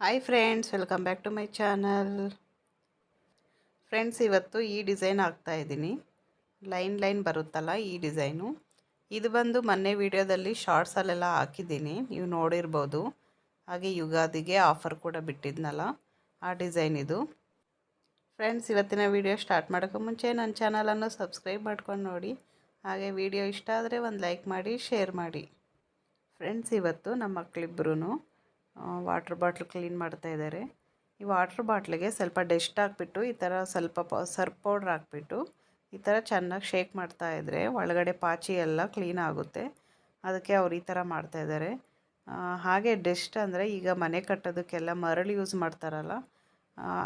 Hi friends welcome back to my channel friends ಇವತ್ತು ಈ design ಹಾಕ್ತಾ ಇದ್ದೀನಿ. ಲೈನ್ ಲೈನ್ ಬರುತ್ತಲ್ಲ ಈ ಡಿಸೈನು ಇದು ಬಂದು ಮೊನ್ನೆ ವಿಡಿಯೋದಲ್ಲಿ ಶಾರ್ಟ್ಸಲ್ಲೆಲ್ಲ ಹಾಕಿದ್ದೀನಿ. ನೀವು ನೋಡಿರ್ಬೋದು. ಹಾಗೆ ಯುಗಾದಿಗೆ ಆಫರ್ ಕೂಡ ಬಿಟ್ಟಿದ್ನಲ್ಲ ಆ ಡಿಸೈನ್ ಇದು. ಫ್ರೆಂಡ್ಸ್ ಇವತ್ತಿನ ವಿಡಿಯೋ ಸ್ಟಾರ್ಟ್ ಮಾಡೋಕ್ಕೆ ಮುಂಚೆ ನನ್ನ ಚಾನಲನ್ನು ಸಬ್ಸ್ಕ್ರೈಬ್ ಮಾಡ್ಕೊಂಡು ನೋಡಿ. ಹಾಗೆ ವಿಡಿಯೋ ಇಷ್ಟ ಆದರೆ ಒಂದು ಲೈಕ್ ಮಾಡಿ ಶೇರ್ ಮಾಡಿ. ಫ್ರೆಂಡ್ಸ್ ಇವತ್ತು ನಮ್ಮ ಮಕ್ಕಳಿಬ್ಬರೂ ವಾಟ್ರ್ ಬಾಟ್ಲ್ ಕ್ಲೀನ್ ಮಾಡ್ತಾ ಇದ್ದಾರೆ ಈ ವಾಟ್ರ್ ಬಾಟ್ಲಿಗೆ ಸ್ವಲ್ಪ ಡಸ್ಟ್ ಹಾಕ್ಬಿಟ್ಟು ಈ ಥರ ಸ್ವಲ್ಪ ಪ ಸರ್ಪ್ ಪೌಡ್ರ್ ಹಾಕ್ಬಿಟ್ಟು ಈ ಥರ ಚೆನ್ನಾಗಿ ಶೇಕ್ ಮಾಡ್ತಾ ಇದ್ದರೆ ಒಳಗಡೆ ಪಾಚಿ ಎಲ್ಲ ಕ್ಲೀನ್ ಆಗುತ್ತೆ. ಅದಕ್ಕೆ ಅವ್ರು ಈ ಥರ ಮಾಡ್ತಾ ಇದ್ದಾರೆ ಹಾಗೆ ಡೆಸ್ಟ್ ಅಂದರೆ ಈಗ ಮನೆ ಕಟ್ಟೋದಕ್ಕೆಲ್ಲ ಮರಳು ಯೂಸ್ ಮಾಡ್ತಾರಲ್ಲ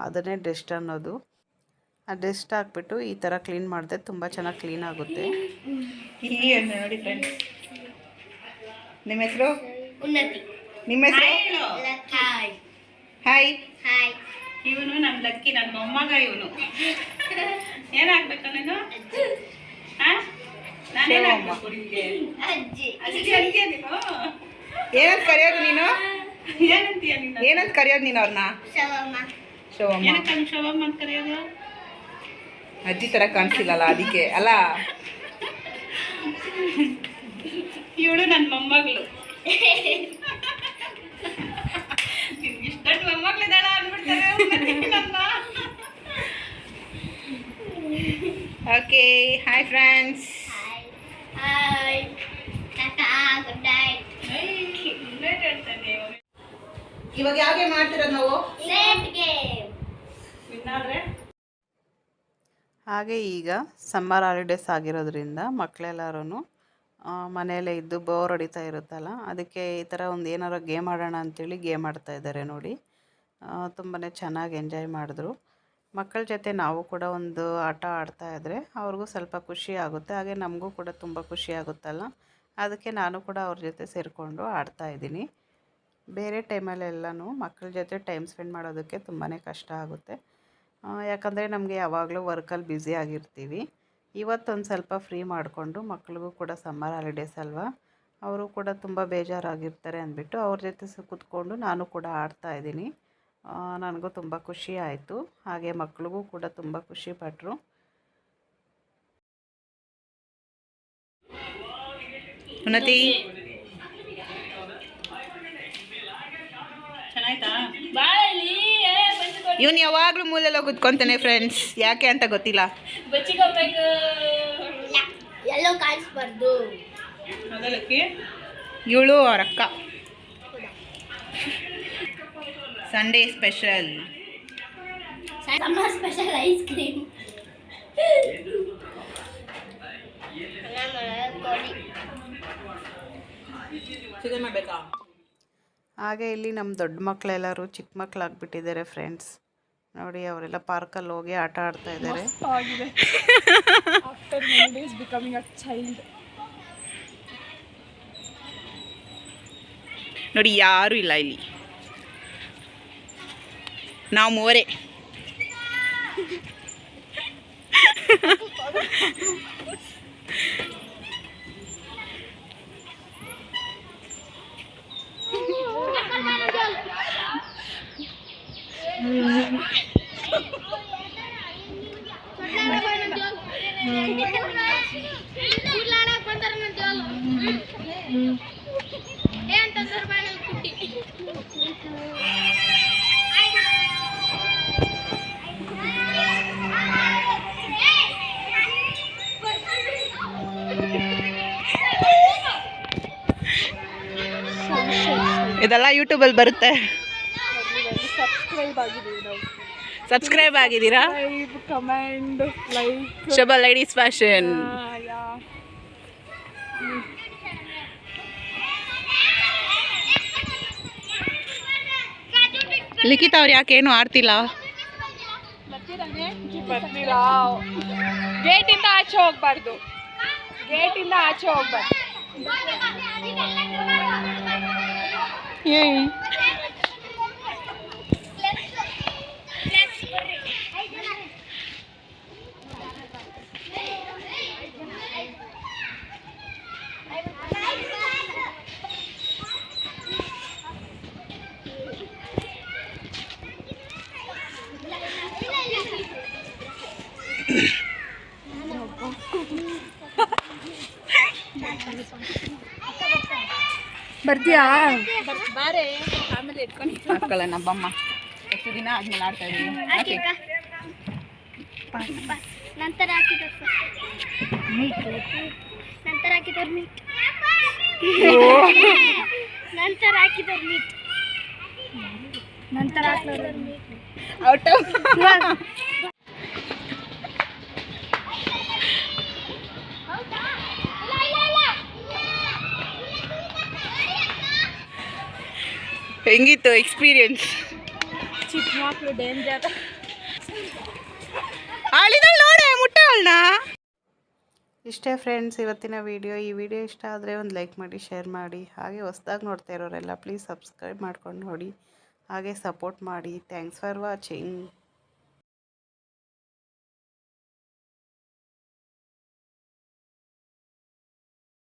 ಅದನ್ನೇ ಡೆಸ್ಟ್ ಅನ್ನೋದು. ಆ ಡೆಸ್ಟ್ ಹಾಕ್ಬಿಟ್ಟು ಈ ಥರ ಕ್ಲೀನ್ ಮಾಡಿದೆ ತುಂಬ ಚೆನ್ನಾಗಿ ಕ್ಲೀನ್ ಆಗುತ್ತೆ. ಇಲ್ಲಿ ನೋಡಿ ಫ್ರೆಂಡ್ಸ್ ನಿಮ್ಮ ಹೆಸರು? ಉನ್ನತಿ. ನಿಮ್ಮ ಹೆಸರು? ಹಾಯ್. ಹಾಯ್. ಹಾಯ್. ಇವನು ನನ್ನ ಲಕ್ಕಿ ನನ್ನ ಮೊಮ್ಮಗ ಇವನು. ಏನಾಗ್ಬೇಕು ನೀನು? ಏನಂತ ಕರೆಯೋದು ನೀನು? ಏನಂತೀಯ ನೀನು ಏನಂತ ಕರೆಯೋದು ನೀನು ಅವ್ರನ್ನ? ಏನಕ್ಕೆ ಹಂಗೆ ಅಂತ ಕರೆಯೋದು? ಅಜ್ಜಿ ತರ ಕಾಣಿಸಿಲ್ಲಲ್ಲ ಅದಕ್ಕೆ ಅಲ್ಲ? ಇವಳು ನನ್ನ ಮೊಮ್ಮಗಳು. ಅಂದ್ಬಿಡ್ತಾರೆ ಓಕೆ ಹಾಯ್ ಫ್ರೆಂಡ್ಸ್ ಇವಾಗ ಹಾಯ್ ಟಾಟಾ ಗುಡ್ ನೈಟ್ ಇವಾಗ ಯಾಕೆ ಮಾಡ್ತಿರೋದು ನಾವು? ಲೇಟ್ ಗೇಮ್ ಹಾಗೆ ಈಗ ಸಮ್ಮರ್ ಹಾಲಿಡೇಸ್ ಆಗಿರೋದ್ರಿಂದ ಮಕ್ಕಳೆಲ್ಲರೂ ಮನೆಯಲ್ಲೇ ಇದ್ದು ಬೋರ್ ಹೊಡಿತಾ ಇರುತ್ತಲ್ಲ ಅದಕ್ಕೆ ಈ ಥರ ಒಂದು ಏನಾರು ಗೇಮ್ ಆಡೋಣ ಅಂತೇಳಿ ಗೇಮ್ ಆಡ್ತಾ ಇದ್ದಾರೆ ನೋಡಿ. ತುಂಬಾ ಚೆನ್ನಾಗಿ ಎಂಜಾಯ್ ಮಾಡಿದ್ರು. ಮಕ್ಕಳ ಜೊತೆ ನಾವು ಕೂಡ ಒಂದು ಆಟ ಆಡ್ತಾ ಇದ್ದರೆ ಅವ್ರಿಗೂ ಸ್ವಲ್ಪ ಖುಷಿ ಆಗುತ್ತೆ. ಹಾಗೆ ನಮಗೂ ಕೂಡ ತುಂಬ ಖುಷಿ ಆಗುತ್ತಲ್ಲ. ಅದಕ್ಕೆ ನಾನು ಕೂಡ ಅವ್ರ ಜೊತೆ ಸೇರಿಕೊಂಡು ಆಡ್ತಾ ಇದ್ದೀನಿ. ಬೇರೆ ಟೈಮಲ್ಲೆಲ್ಲನೂ ಮಕ್ಕಳ ಜೊತೆ ಟೈಮ್ ಸ್ಪೆಂಡ್ ಮಾಡೋದಕ್ಕೆ ತುಂಬಾ ಕಷ್ಟ ಆಗುತ್ತೆ. ಯಾಕಂದರೆ ನಮಗೆ ಯಾವಾಗಲೂ ವರ್ಕಲ್ಲಿ ಬ್ಯುಸಿ ಆಗಿರ್ತೀವಿ. ಇವತ್ತೊಂದು ಸ್ವಲ್ಪ ಫ್ರೀ ಮಾಡಿಕೊಂಡು ಮಕ್ಕಳಿಗೂ ಕೂಡ ಸಮ್ಮರ್ ಹಾಲಿಡೇಸ್ ಅಲ್ವಾ, ಅವರು ಕೂಡ ತುಂಬ ಬೇಜಾರಾಗಿರ್ತಾರೆ ಅಂದ್ಬಿಟ್ಟು ಅವ್ರ ಜೊತೆ ಕೂತ್ಕೊಂಡು ನಾನು ಕೂಡ ಆಡ್ತಾ ಇದ್ದೀನಿ. ನನಗೂ ತುಂಬ ಖುಷಿ ಆಯಿತು. ಹಾಗೆ ಮಕ್ಕಳಿಗೂ ಕೂಡ ತುಂಬ ಖುಷಿ ಪಟ್ಟರು ಉನ್ನತಿ? ಇವನು ಯಾವಾಗಲೂ ಮೂಲೆಲ್ಲ ಕುತ್ಕೊಂತಾನೆ ಫ್ರೆಂಡ್ಸ್ ಯಾಕೆ ಅಂತ ಗೊತ್ತಿಲ್ಲ. ಎಲ್ಲೋ ಕಾಣಿಸ್ಬಾರ್ದು ಅದಕ್ಕೆ ಇವಳು ಅವ್ರ Sunday special summer special ice cream ಮಾಡಬೇಕಾ? ಹಾಗೆ ಇಲ್ಲಿ ನಮ್ಮ ದೊಡ್ಡ ಮಕ್ಕಳೆಲ್ಲರೂ ಚಿಕ್ಕ ಮಕ್ಕಳಾಗ್ಬಿಟ್ಟಿದ್ದಾರೆ ಫ್ರೆಂಡ್ಸ್ ನೋಡಿ ಅವರೆಲ್ಲ ಪಾರ್ಕಲ್ಲಿ ಹೋಗಿ ಆಟ ಆಡ್ತಾ ಇದ್ದಾರೆ. ನೋಡಿ ಯಾರೂ ಇಲ್ಲ ಇಲ್ಲಿ. ನಾವು ಮೂವರೇ ಇದೆಲ್ಲ ಯೂಟ್ಯೂಬಲ್ಲಿ ಬರುತ್ತೆ. ಸಬ್ಸ್ಕ್ರೈಬ್ ಆಗಿದ್ದೀರಾ? Comment like Shobha ladies fashion ಯಾ ಲಿಖಿತ ಅವ್ರು ಯಾಕೇನು ಆಡ್ತಿಲ್ಲ? ಗೇಟಿಂದ ಆಚೆ ಹೋಗ್ಬಾರ್ದು. ಗೇಟಿಂದ ಆಚೆ ಹೋಗ್ಬಾರ್ದು. Yay! ಬರ್ತೀಯಾ ಬಾರೆ ಆಮೇಲೆ ಇಟ್ಕೊಂಡು ಹಾಕೊಳ್ಳೋಣ ಬಮ್ಮ ಎಷ್ಟು ದಿನ ಆದ್ಮೇಲೆ ಆಡ್ತಾ ಇದೀವಿ ಹಾಕಿ ಓಕೆ ಅಕ್ಕ. ನಂತರ ಹಾಕಿದವ್ರು ನಂತರ ಹಾಕಿದವ್ರು ಮೀಟ್ ನಂತರ ಹಾಕಿದವ್ರು ಮೀಟ್ ನಂತರ ಹಾಕಿದವ್ರು ಮೀಟ್ ಔಟ್ ಹೆಂಗಿತ್ತು ಎಕ್ಸ್ಪೀರಿಯನ್ಸ್ ಚಿಕ್ಕ ಮಕ್ಕಳು ಡೇಂಜರ್ ಆಳಿದಳು ನೋಡೆ ಇಷ್ಟೇ ಫ್ರೆಂಡ್ಸ್ ಇವತ್ತಿನ ವಿಡಿಯೋ ಈ ವಿಡಿಯೋ ಇಷ್ಟ ಆದರೆ ಒಂದು ಲೈಕ್ ಮಾಡಿ ಶೇರ್ ಮಾಡಿ. ಹಾಗೆ ಹೊಸ್ದಾಗಿ ನೋಡ್ತಾ ಇರೋರೆಲ್ಲ ಪ್ಲೀಸ್ ಸಬ್ಸ್ಕ್ರೈಬ್ ಮಾಡ್ಕೊಂಡು ನೋಡಿ. ಹಾಗೆ ಸಪೋರ್ಟ್ ಮಾಡಿ. Thanks for watching